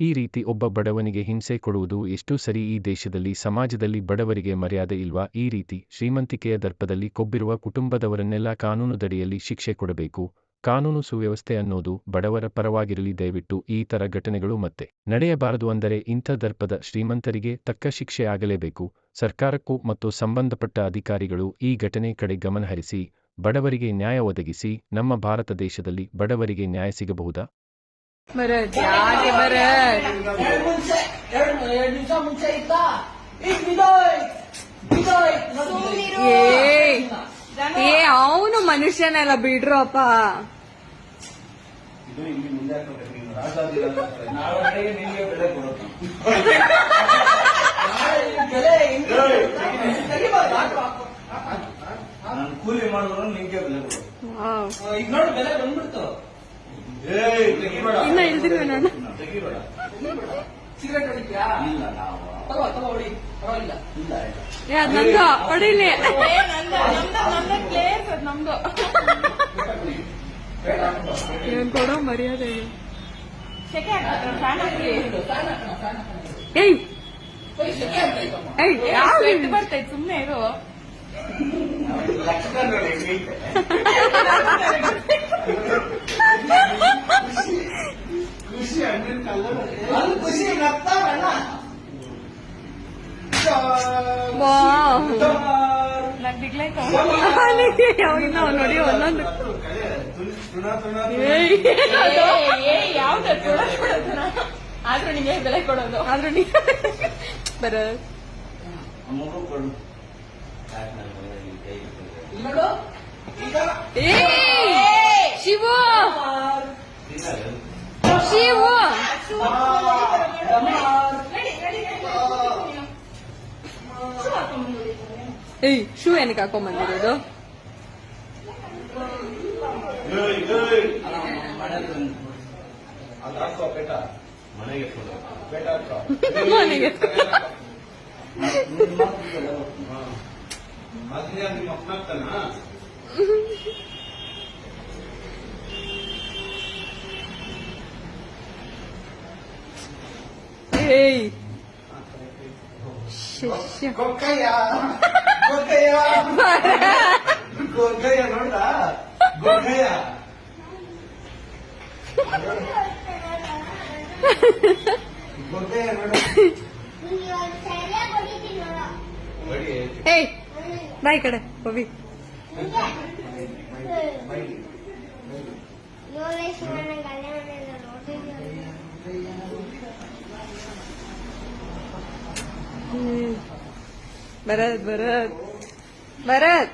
ಈ ರೀತಿ ಒಬ್ಬ ಬಡವನಿಗೆ ಹಿಂಸೆ ಕೊಡುವುದು ಎಷ್ಟು ಸರಿ ಈ ದೇಶದಲ್ಲಿ ಸಮಾಜದಲ್ಲಿ ಬಡವರಿಗೆ ಮರ್ಯಾದೆ ಇಲ್ವಾ? ಈ ರೀತಿ ಶ್ರೀಮಂತಿಕೆಯ ದರ್ಪದಲ್ಲಿ ಕೊಬ್ಬಿರುವ ಕುಟುಂಬದವರನ್ನೆಲ್ಲ ಕಾನೂನುದಡಿಯಲ್ಲಿ ಶಿಕ್ಷೆ ಕೊಡಬೇಕು. ಕಾನೂನು ಸುವ್ಯವಸ್ಥೆ ಅನ್ನೋದು ಬಡವರ ಪರವಾಗಿರಲಿ ದಯವಿಟ್ಟು ಈ ತರ ಘಟನೆಗಳು ಮತ್ತೆ ನಡೆಯಬಾರದು ಅಂದರೆ ಇಂಥ ದರ್ಪದ ಶ್ರೀಮಂತರಿಗೆ ತಕ್ಕ ಶಿಕ್ಷೆ ಆಗಲೇಬೇಕು. ಸರ್ಕಾರಕ್ಕೂ ಮತ್ತು ಸಂಬಂಧಪಟ್ಟ ಅಧಿಕಾರಿಗಳು ಈ ಘಟನೆ ಕಡೆ ಗಮನಹರಿಸಿ, ಬಡವರಿಗೆ ನ್ಯಾಯ ಒದಗಿಸಿ, ನಮ್ಮ ಭಾರತ ದೇಶದಲ್ಲಿ ಬಡವರಿಗೆ ನ್ಯಾಯ ಸಿಗಬಹುದಾ? ಭರತ್ ಯಾಕೆ ಭರತ್ ಮುಂಚೆ ಎರಡು ಎರಡು ನಿಮಿಷ ಮುಂಚೆ ಇತ್ತಾ? ಈಗ ಬಿದೋಯ್ತು ಬಿದೋಯ್ತು ಏ ಏ ಅವನು ಮನುಷ್ಯನೆಲ್ಲ ಬಿಡ್ರಪ್ಪ. ಇದು ಇಲ್ಲಿ ಮುಂದೆ ಹಾಕೋಬೇಕು ನೀನು ರಾಜಾದಿರಾಜ ನಾಳೆ ನಿಮಗೆ ಬೆಲೆ ಕೊಡೋದು. ಬೆಲೆ ಹೆಂಗೆ? ತೆಗಿಬಾರ್ದು, ಹಾಕು, ಹಾಕು. ನಾನು ಕೂಲಿ ಮಾಡಿದ್ರು ನಿಂಗೆ ಬೆಲೆ ಕೊಡೋದು. ವಾವ್. ಈಗ ನೋಡಿ ಬೆಲೆ ಬಂದ್ಬಿಡ್ತು. ಇನ್ನ ನಾನು? ತೆಗಿಬೇಡ. ಸಿಗರೇಟ್ ಹೊಡಿತೀಯಾ? ಇಲ್ಲ ನಾವು ತಗೋ ತಗೋ ಹೊಡಿ. ಪರವಾಗಿಲ್ಲ. ಇಲ್ಲ ಇಲ್ಲ. ಏ ಅದ್ ನಂದು. ಹೊಡಿಲಿ ಇವನ್ ಕೊಡೋ ಮರ್ಯಾದೆ ಇದು. ಏಯ್. ಏಯ್ ಯಾವ ಸುಮ್ನೆ ಇರು. ಲಕ್ಷದಲ್ಲಿ ಅಲ್ಲಿ ಖುಷಿ ನೋಡಿ ಒಂದೊಂದು ಬೆಲೆ ಕೊಡೋದು ಏಯ್ ಶೂ ಏನಕ್ಕೆ ಹಾಕೊಂಬಂದಿರೋದು ಮನೆಗೆ ಕೊಡು ಬೇಟ ಹಾಕೋ ಮನೆಗೆ ಅದೇ ನಿಮ್ಮ ಅಪ್ಪನಾಗ್ತಾನ ಏಯ್ ಶಿಷ್ಯ ಗೊಕ್ಕಯ್ಯ ಗೊಕ್ಕಯ್ಯ ಗೊಕ್ಕಯ್ಯ ನೋಡ್ದ ಗೊಕ್ಕಯ್ಯ ಗೊಕ್ಕಯ್ಯ ನೋಡ ಬಡಿ ಏಯ್ ಬಾಯ್ ಕಡೆ ಪವಿ ಹ್ಮ್. ಭರತ್ ಭರತ್ பரத் பரத். பரத்.